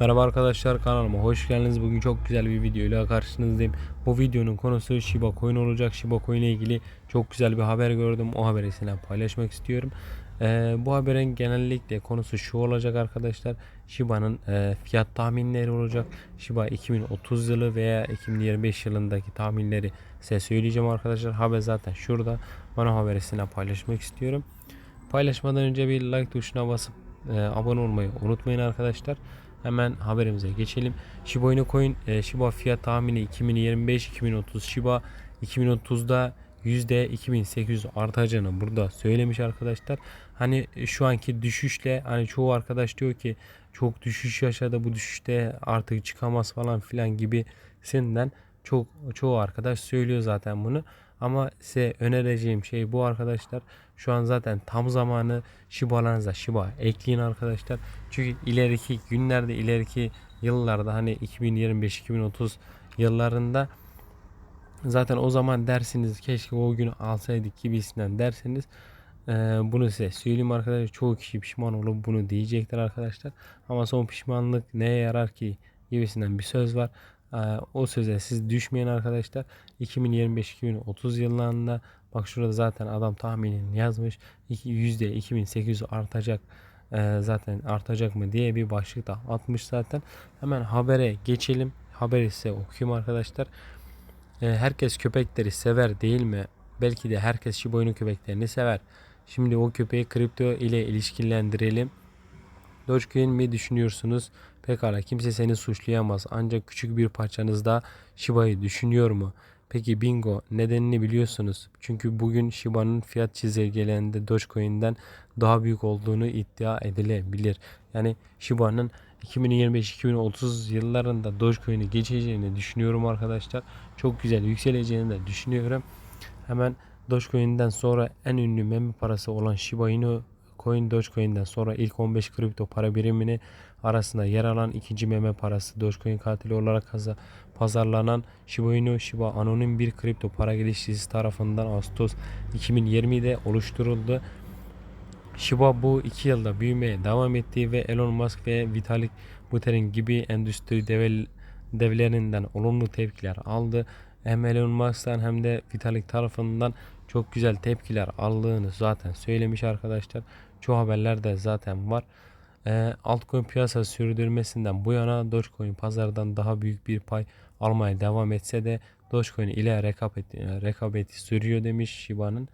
Merhaba arkadaşlar kanalıma hoş geldiniz. Bugün çok güzel bir video ile karşınızdayım. Bu videonun konusu Shiba Coin olacak. Shiba Coin ile ilgili çok güzel bir haber gördüm. O haberi sizinle paylaşmak istiyorum. Ee, bu haberin genellikle konusu şu olacak arkadaşlar. Shiba'nın e, fiyat tahminleri olacak. Shiba 2030 yılı veya 2025 yılındaki tahminleri size söyleyeceğim arkadaşlar. Haber zaten şurada. Bana haberi sizinle paylaşmak istiyorum. Paylaşmadan önce bir like tuşuna basıp e, abone olmayı unutmayın arkadaşlar. Hemen haberimize geçelim. Shiba Inu Coin e, Shiba fiyat tahmini 2025-2030 Shiba 2030'da %2800 artacağını burada söylemiş arkadaşlar. Hani şu anki düşüşle hani çoğu arkadaş diyor ki çok düşüş yaşadı bu düşüşte artık çıkamaz falan filan gibisinden çok çoğu arkadaş söylüyor zaten bunu. Ama size önereceğim şey bu arkadaşlar. Şu an zaten tam zamanı Shiba'larınıza Shiba ekleyin arkadaşlar. Çünkü ileriki günlerde ileriki yıllarda hani 2025-2030 yıllarında zaten o zaman dersiniz keşke o günü alsaydık gibisinden derseniz ee, bunu size söyleyeyim arkadaşlar. Çoğu kişi pişman olup bunu diyecektir arkadaşlar. Ama son pişmanlık neye yarar ki gibisinden bir söz var. Ee, o söze siz düşmeyin arkadaşlar. 2025-2030 yıllarında bak şurada zaten adam tahminini yazmış. Yüzde 2800 artacak ee, zaten artacak mı diye bir başlık da atmış zaten. Hemen habere geçelim. Haberi size okuyayım arkadaşlar. Ee, herkes köpekleri sever değil mi? Belki de herkes Shiba Inu köpeklerini sever. Şimdi o köpeği kripto ile ilişkilendirelim. Dogecoin mi düşünüyorsunuz? Pekala kimse seni suçlayamaz. Ancak küçük bir parçanızda Shiba'yı düşünüyor mu? Peki bingo nedenini biliyorsunuz. Çünkü bugün Shiba'nın fiyat çizelgelerinde Dogecoin'den daha büyük olduğunu iddia edilebilir. Yani Shiba'nın 2025-2030 yıllarında Dogecoin'i geçeceğini düşünüyorum arkadaşlar. Çok güzel yükseleceğini de düşünüyorum. Hemen Dogecoin'den sonra en ünlü meme parası olan Shiba Inu Coin Dogecoin'den sonra ilk 15 kripto para birimini arasında yer alan ikinci meme parası Dogecoin katili olarak pazarlanan Shiba Inu Shiba anonim bir kripto para geliştiricisi tarafından Ağustos 2020'de oluşturuldu. Shiba bu iki yılda büyümeye devam etti ve Elon Musk ve Vitalik Buterin gibi endüstri dev, devlerinden olumlu tepkiler aldı. Hem Elon Musk'tan hem de Vitalik tarafından çok güzel tepkiler aldığını zaten söylemiş arkadaşlar. Çoğu haberlerde zaten var. E, altcoin piyasası sürdürmesinden bu yana Dogecoin pazardan daha büyük bir pay almaya devam etse de Dogecoin ile rekabeti, rekabeti sürüyor demiş Shiba'nın.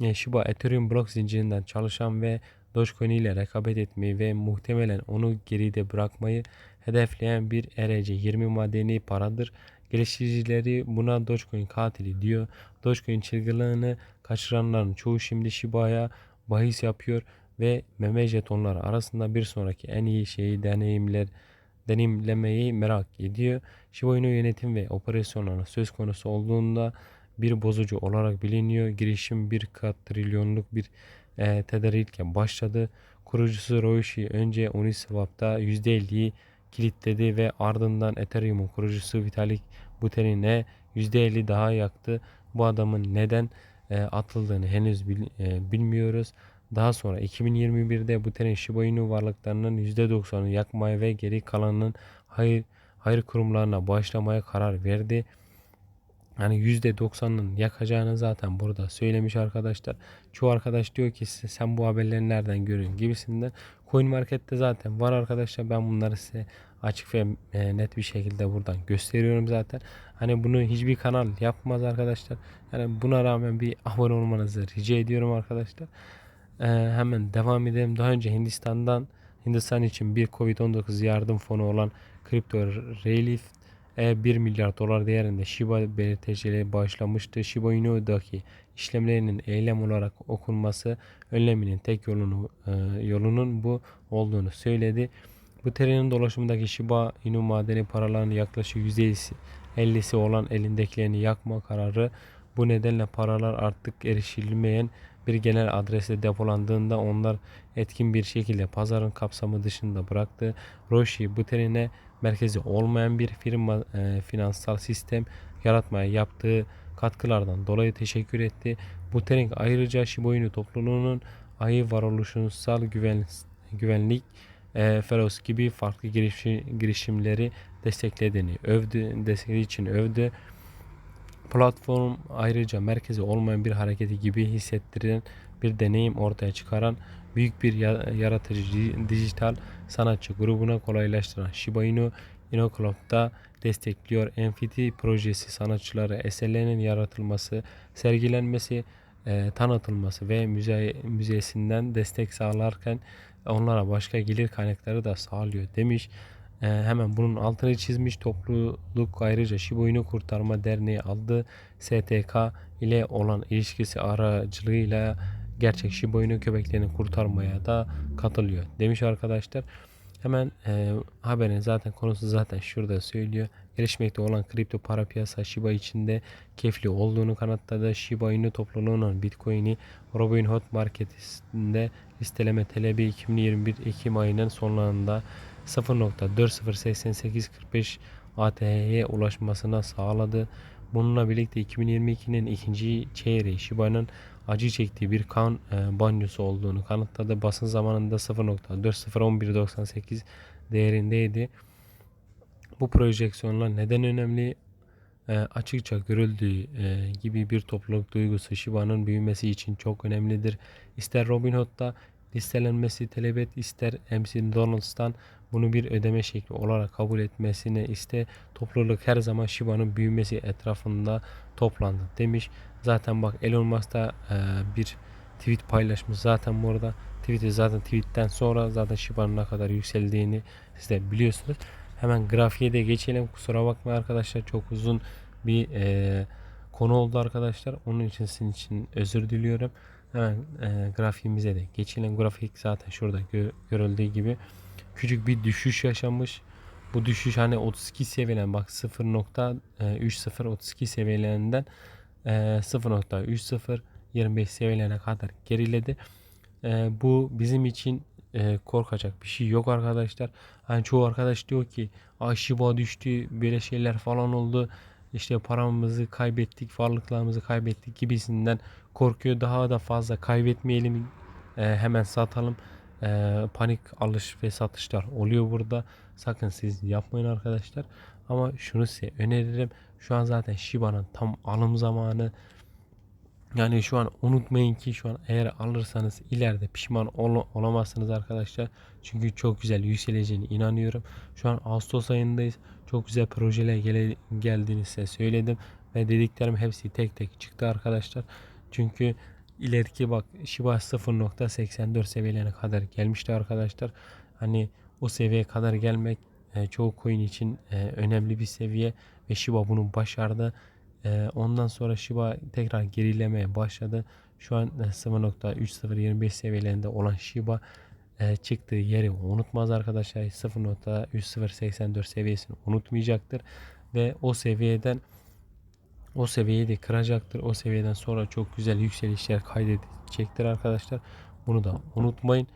E, Shiba Ethereum blok zincirinden çalışan ve Dogecoin ile rekabet etmeyi ve muhtemelen onu geride bırakmayı hedefleyen bir ERC20 madeni paradır. Geliştiricileri buna Dogecoin katili diyor. Dogecoin çılgınlığını kaçıranların çoğu şimdi Shiba'ya bahis yapıyor ve meme jetonları arasında bir sonraki en iyi şeyi deneyimler deneyimlemeyi merak ediyor. Shiba yönetim ve operasyonları söz konusu olduğunda bir bozucu olarak biliniyor. Girişim bir kat trilyonluk bir e, tedarikle başladı. Kurucusu Roishi önce Uniswap'ta %50'yi kilitledi ve ardından Ethereum'un kurucusu Vitalik Buterin'e %50 daha yaktı. Bu adamın neden e, atıldığını henüz bil, e, bilmiyoruz. Daha sonra 2021'de Buterin Shiba Inu varlıklarının %90'ını yakmaya ve geri kalanının hayır, hayır kurumlarına bağışlamaya karar verdi. Yani %90'ın yakacağını zaten burada söylemiş arkadaşlar. Çoğu arkadaş diyor ki sen bu haberleri nereden görüyorsun gibisinden. Coin Market'te zaten var arkadaşlar. Ben bunları size açık ve e, net bir şekilde buradan gösteriyorum zaten. Hani bunu hiçbir kanal yapmaz arkadaşlar. Yani buna rağmen bir abone olmanızı rica ediyorum arkadaşlar. Ee, hemen devam edelim. Daha önce Hindistan'dan Hindistan için bir Covid-19 yardım fonu olan Crypto Relief e, 1 milyar dolar değerinde Shiba BTC'ye bağışlamıştı. Shiba Inu'daki işlemlerinin eylem olarak okunması önleminin tek yolunu, e, yolunun bu olduğunu söyledi. Bu terinin dolaşımındaki Shiba Inu madeni paralarının yaklaşık %50'si olan elindekilerini yakma kararı bu nedenle paralar artık erişilmeyen bir genel adreste depolandığında onlar etkin bir şekilde pazarın kapsamı dışında bıraktı. Roshi bu terine merkezi olmayan bir firma e, finansal sistem yaratmaya yaptığı katkılardan dolayı teşekkür etti. Buterin ayrıca Shiba topluluğunun ayı varoluşsal güven, güvenlik e, Feroz gibi farklı girişi- girişimleri desteklediğini övdü, desteklediği için övdü. Platform ayrıca merkezi olmayan bir hareketi gibi hissettiren bir deneyim ortaya çıkaran büyük bir ya- yaratıcı di- dijital sanatçı grubuna kolaylaştıran Shiba Inu InnoClub'da destekliyor. NFT projesi sanatçıları eserlerinin yaratılması, sergilenmesi, e, tanıtılması ve müze müzesinden destek sağlarken onlara başka gelir kaynakları da sağlıyor demiş. E, hemen bunun altını çizmiş topluluk ayrıca Inu Kurtarma Derneği aldığı STK ile olan ilişkisi aracılığıyla gerçek Inu köpeklerini kurtarmaya da katılıyor demiş arkadaşlar. Hemen e, haberin zaten konusu zaten şurada söylüyor. Gelişmekte olan kripto para piyasa Shiba içinde kefli olduğunu kanıtladı. Shiba Inu topluluğunun Bitcoin'i Robinhood marketinde listeleme talebi 2021 Ekim ayının sonlarında 0.408845 ATH'ye ulaşmasına sağladı. Bununla birlikte 2022'nin ikinci çeyreği Shiba'nın acı çektiği bir kan e, banyosu olduğunu kanıtladı. Basın zamanında 0.401198 değerindeydi. Bu projeksiyonlar neden önemli? E, açıkça görüldüğü e, gibi bir topluluk duygusu Shiba'nın büyümesi için çok önemlidir. İster Robinhood'da listelenmesi talep et, ister MC Donalds'tan bunu bir ödeme şekli olarak kabul etmesini iste. Topluluk her zaman Shiba'nın büyümesi etrafında toplandı demiş. Zaten bak Elon Musk da e, bir tweet paylaşmış zaten burada. Tweet'i zaten tweetten sonra zaten Shiba'nın ne kadar yükseldiğini siz de biliyorsunuz. Hemen grafiğe de geçelim. Kusura bakma arkadaşlar çok uzun bir e, konu oldu arkadaşlar. Onun için sizin için özür diliyorum. Hemen e, grafiğimize de geçelim. Grafik zaten şurada gö- görüldüğü gibi küçük bir düşüş yaşanmış. Bu düşüş hani 32 seviyelen bak 0.30 32 seviyelerinden e, 0.30 25 seviyelerine kadar geriledi. E, bu bizim için e, korkacak bir şey yok arkadaşlar. Hani çoğu arkadaş diyor ki Shiba düştü böyle şeyler falan oldu. İşte paramızı kaybettik, varlıklarımızı kaybettik gibisinden korkuyor. Daha da fazla kaybetmeyelim, e, hemen satalım. E, panik alış ve satışlar oluyor burada. Sakın siz yapmayın arkadaşlar. Ama şunu size öneririm. Şu an zaten Shiba'nın tam alım zamanı. Yani şu an unutmayın ki şu an eğer alırsanız ileride pişman ol- olamazsınız arkadaşlar. Çünkü çok güzel yükseleceğine inanıyorum. Şu an Ağustos ayındayız. Çok güzel projeler gele- geldiğini size söyledim. Ve dediklerim hepsi tek tek çıktı arkadaşlar. Çünkü ileriki bak Shiba 0.84 seviyelerine kadar gelmişti arkadaşlar. Hani o seviyeye kadar gelmek e, çoğu coin için e, önemli bir seviye ve Shiba bunu başardı. E, ondan sonra Shiba tekrar gerilemeye başladı. Şu an e, 0.3025 seviyelerinde olan Shiba e, çıktığı yeri unutmaz arkadaşlar. 0.3084 seviyesini unutmayacaktır ve o seviyeden o seviyeyi de kıracaktır. O seviyeden sonra çok güzel yükselişler kaydedecektir arkadaşlar. Bunu da unutmayın.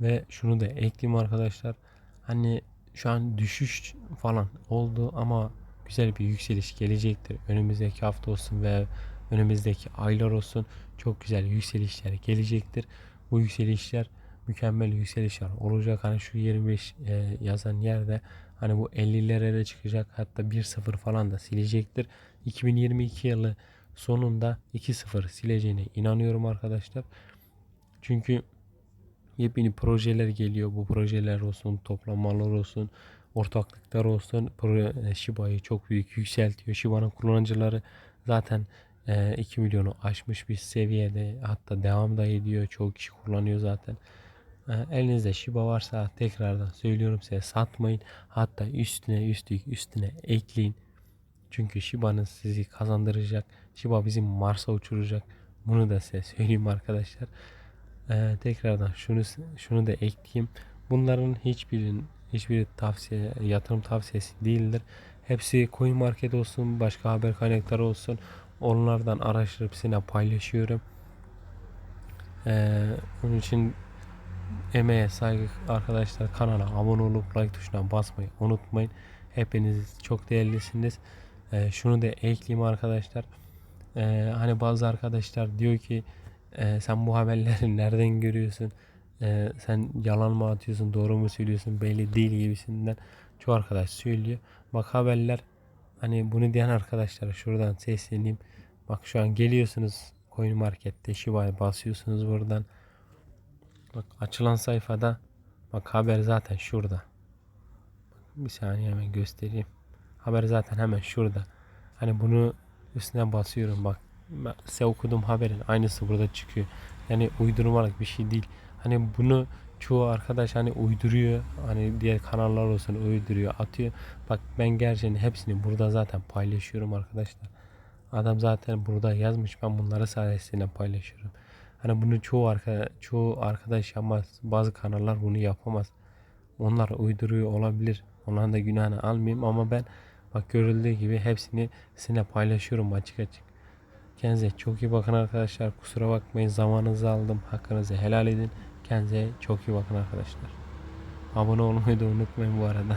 Ve şunu da ekleyeyim arkadaşlar. Hani şu an düşüş falan oldu ama güzel bir yükseliş gelecektir. Önümüzdeki hafta olsun ve önümüzdeki aylar olsun çok güzel yükselişler gelecektir. Bu yükselişler mükemmel yükselişler olacak. Hani şu 25 e, yazan yerde hani bu 50'lere de çıkacak. Hatta 1-0 falan da silecektir. 2022 yılı sonunda 2-0 sileceğine inanıyorum arkadaşlar. Çünkü yepyeni projeler geliyor. Bu projeler olsun, toplanmalar olsun, ortaklıklar olsun. E, Shiba'yı çok büyük yükseltiyor. Shiba'nın kullanıcıları zaten e, 2 milyonu aşmış bir seviyede. Hatta devam da ediyor. Çoğu kişi kullanıyor zaten. Elinizde Shiba varsa tekrardan söylüyorum size satmayın. Hatta üstüne üstlük üstüne ekleyin. Çünkü Shiba'nın sizi kazandıracak. Shiba bizim Mars'a uçuracak. Bunu da size söyleyeyim arkadaşlar. Ee, tekrardan şunu şunu da ekleyeyim. Bunların hiçbirinin hiçbir tavsiye yatırım tavsiyesi değildir. Hepsi coin market olsun, başka haber kaynakları olsun. Onlardan araştırıp sizinle paylaşıyorum. Ee, onun için emeğe saygı arkadaşlar kanala abone olup like tuşuna basmayı unutmayın. Hepiniz çok değerlisiniz. Ee, şunu da ekleyeyim arkadaşlar. Ee, hani bazı arkadaşlar diyor ki e, sen bu haberleri nereden görüyorsun? e, sen yalan mı atıyorsun doğru mu söylüyorsun belli değil gibisinden çoğu arkadaş söylüyor. Bak haberler hani bunu diyen arkadaşlara şuradan sesleneyim. Bak şu an geliyorsunuz Coin Market'te Shiba'ya basıyorsunuz buradan. Bak açılan sayfada bak haber zaten şurada. Bir saniye hemen göstereyim. Haber zaten hemen şurada. Hani bunu üstüne basıyorum bak. Ben size okudum haberin aynısı burada çıkıyor. Yani uydurmalık bir şey değil. Hani bunu çoğu arkadaş hani uyduruyor. Hani diğer kanallar olsun uyduruyor, atıyor. Bak ben gerçekten hepsini burada zaten paylaşıyorum arkadaşlar. Adam zaten burada yazmış. Ben bunları sayesinde paylaşıyorum. Hani bunu çoğu arka, çoğu arkadaş yapmaz. Bazı kanallar bunu yapamaz. Onlar uyduruyor olabilir. Onların da günahını almayayım ama ben bak görüldüğü gibi hepsini sizinle paylaşıyorum açık açık. Kendinize çok iyi bakın arkadaşlar. Kusura bakmayın zamanınızı aldım. Hakkınızı helal edin. Kendinize çok iyi bakın arkadaşlar. Abone olmayı da unutmayın bu arada.